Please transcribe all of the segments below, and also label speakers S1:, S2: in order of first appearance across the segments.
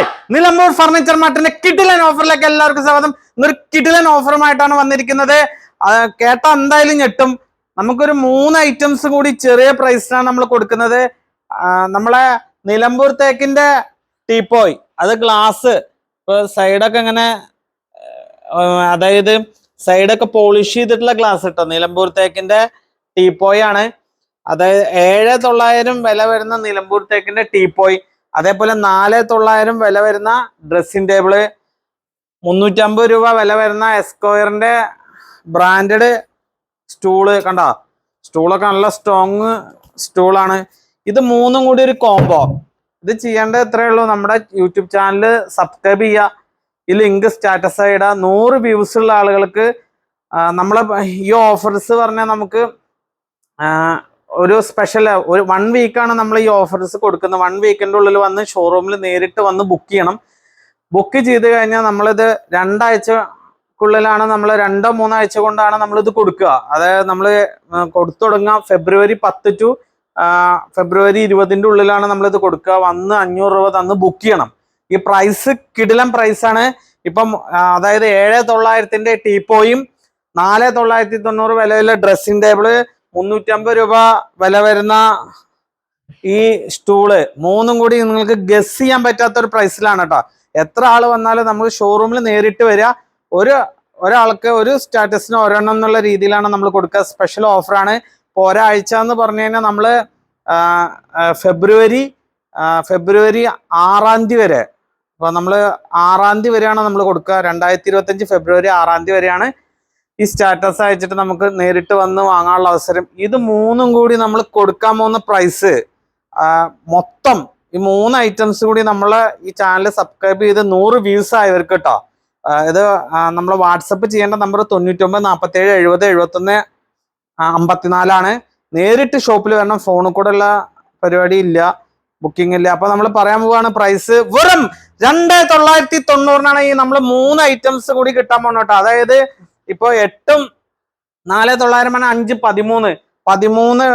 S1: Hi Nilambur furniture മാർട്ടിന്റെ കിടിലൻ ഓഫറിലേക്ക് എല്ലാവർക്കും സ്വാഗതം. ഇന്നൊരു കിടിലൻ ഓഫറുമായിട്ടാണ് വന്നിരിക്കുന്നത്. കേട്ട എന്തായാലും ഞെട്ടും. നമുക്കൊരു മൂന്ന് ഐറ്റംസ് കൂടി ചെറിയ പ്രൈസിനാണ് നമ്മൾ കൊടുക്കുന്നത്. നമ്മളെ നിലമ്പൂർ തേക്കിന്റെ ടീപ്പോയ് അത് ഗ്ലാസ് ഇപ്പൊ സൈഡൊക്കെ ഇങ്ങനെ അതായത് സൈഡൊക്കെ പോളിഷ് ചെയ്തിട്ടുള്ള ഗ്ലാസ് കേട്ടോ നിലമ്പൂർ തേക്കിന്റെ ടീപ്പോയ് ആണ്. അതായത് ഏഴ് തൊള്ളായിരം വില വരുന്ന നിലമ്പൂർ തേക്കിന്റെ ടീപ്പോയ്. അതേപോലെ നാല് തൊള്ളായിരം വില വരുന്ന ഡ്രസ്സിംഗ് ടേബിൾ മുന്നൂറ്റമ്പത് രൂപ വില വരുന്ന എസ്ക്വയറിന്റെ ബ്രാൻഡഡ് സ്റ്റൂൾ കണ്ടോ? സ്റ്റൂളൊക്കെ നല്ല സ്ട്രോങ് സ്റ്റൂളാണ് ഇത് മൂന്നും കൂടി ഒരു കോംബോ ഇത് ചെയ്യേണ്ടത് എത്രയേ ഉള്ളൂ. നമ്മുടെ യൂട്യൂബ് ചാനൽ സബ്സ്ക്രൈബ് ചെയ്യുക. ഈ ലിങ്ക് സ്റ്റാറ്റസ് ആയിടുക നൂറ് വ്യൂസ് ഉള്ള ആളുകൾക്ക് നമ്മളെ ഈ ഓഫേഴ്സ് പറഞ്ഞാൽ നമുക്ക് ഒരു സ്പെഷ്യൽ ഒരു വൺ വീക്കാണ് നമ്മൾ ഈ ഓഫേഴ്സ് കൊടുക്കുന്നത്. വൺ വീക്കിന്റെ ഉള്ളിൽ വന്ന് ഷോറൂമിൽ നേരിട്ട് വന്ന് ബുക്ക് ചെയ്യണം. ബുക്ക് ചെയ്ത് കഴിഞ്ഞാൽ നമ്മളിത് രണ്ടാഴ്ചക്കുള്ളിലാണ് നമ്മൾ രണ്ടോ മൂന്നോ ആഴ്ച കൊണ്ടാണ് നമ്മളിത് കൊടുക്കുക. അതായത് നമ്മൾ കൊടുത്തു തുടങ്ങുക ഫെബ്രുവരി പത്ത് ടു ഫെബ്രുവരി ഇരുപതിന്റെ ഉള്ളിലാണ് നമ്മളിത് കൊടുക്കുക. വന്ന് അഞ്ഞൂറ് രൂപ തന്ന് ബുക്ക് ചെയ്യണം. ഈ പ്രൈസ് കിടിലം പ്രൈസാണ് ഇപ്പം അതായത് ഏഴ് തൊള്ളായിരത്തിന്റെ ടീപ്പോയും നാല് തൊള്ളായിരത്തി തൊണ്ണൂറ് വിലയിലെ ഡ്രസ്സിംഗ് ടേബിൾ മുന്നൂറ്റമ്പത് രൂപ വില വരുന്ന ഈ സ്റ്റൂൾ മൂന്നും കൂടി നിങ്ങൾക്ക് ഗസ് ചെയ്യാൻ പറ്റാത്ത ഒരു പ്രൈസിലാണ് കേട്ടോ എത്ര ആൾ വന്നാലും നമ്മൾ ഷോറൂമിൽ നേരിട്ട് വരിക. ഒരു ഒരാൾക്ക് ഒരു സ്റ്റാറ്റസിന് ഒരെണ്ണം എന്നുള്ള രീതിയിലാണ് നമ്മൾ കൊടുക്കുക. സ്പെഷ്യൽ ഓഫറാണ് ഇപ്പോൾ ഒരാഴ്ച എന്ന് പറഞ്ഞു കഴിഞ്ഞാൽ നമ്മൾ ഫെബ്രുവരി ഫെബ്രുവരി ആറാം തീയതി വരെ. അപ്പോൾ നമ്മൾ ആറാം തീയതി വരെയാണ് നമ്മൾ കൊടുക്കുക. രണ്ടായിരത്തി ഇരുപത്തഞ്ച് ഫെബ്രുവരി ആറാം തീയതി വരെയാണ് ഈ സ്റ്റാറ്റസ് അയച്ചിട്ട് നമുക്ക് നേരിട്ട് വന്ന് വാങ്ങാനുള്ള അവസരം. ഇത് മൂന്നും കൂടി നമ്മൾ കൊടുക്കാൻ പോകുന്ന പ്രൈസ് മൊത്തം ഈ മൂന്ന് ഐറ്റംസ് കൂടി നമ്മൾ ഈ ചാനൽ സബ്സ്ക്രൈബ് ചെയ്ത് നൂറ് വ്യൂസ് ആയവർക്ക് കേട്ടോ ഇത് നമ്മൾ വാട്സപ്പ് ചെയ്യേണ്ട നമ്പർ തൊണ്ണൂറ്റൊമ്പത് നാൽപ്പത്തേഴ് എഴുപത് എഴുപത്തൊന്ന് അമ്പത്തിനാലാണ്. നേരിട്ട് ഷോപ്പിൽ വരണം ഫോണിൽ കൂടെ ഉള്ള പരിപാടി ഇല്ല ബുക്കിംഗ് ഇല്ല. അപ്പൊ നമ്മൾ പറയാൻ പോവാണ് പ്രൈസ് വെറും രണ്ട് തൊള്ളായിരത്തി തൊണ്ണൂറിനാണ് ഈ നമ്മൾ മൂന്ന് ഐറ്റംസ് കൂടി കിട്ടാൻ പോകണം കേട്ടോ അതായത് ഇപ്പൊ എട്ടും നാല് തൊള്ളായിരം ആണ് അഞ്ച് പതിമൂന്ന്. പതിമൂന്ന്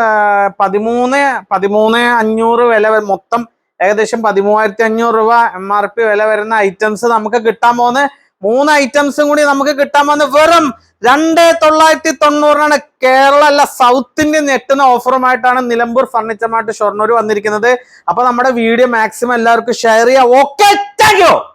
S1: പതിമൂന്ന് പതിമൂന്ന് അഞ്ഞൂറ് വില മൊത്തം ഏകദേശം പതിമൂവായിരത്തി അഞ്ഞൂറ് രൂപ എം ആർ പി വില വരുന്ന ഐറ്റംസ് നമുക്ക് കിട്ടാൻ പോകുന്ന മൂന്ന് ഐറ്റംസും കൂടി നമുക്ക് കിട്ടാൻ പോകുന്ന വെറും രണ്ട് തൊള്ളായിരത്തി തൊണ്ണൂറിനാണ് കേരള അല്ല സൗത്ത് ഇന്ത്യൻ ഞെട്ടുന്ന ഓഫറുമായിട്ടാണ് നിലമ്പൂർ ഫർണിച്ചർ മാർട്ട് ഷൊർണൂർ വന്നിരിക്കുന്നത്. അപ്പൊ നമ്മുടെ വീഡിയോ മാക്സിമം എല്ലാവർക്കും ഷെയർ ചെയ്യാം. Okay thank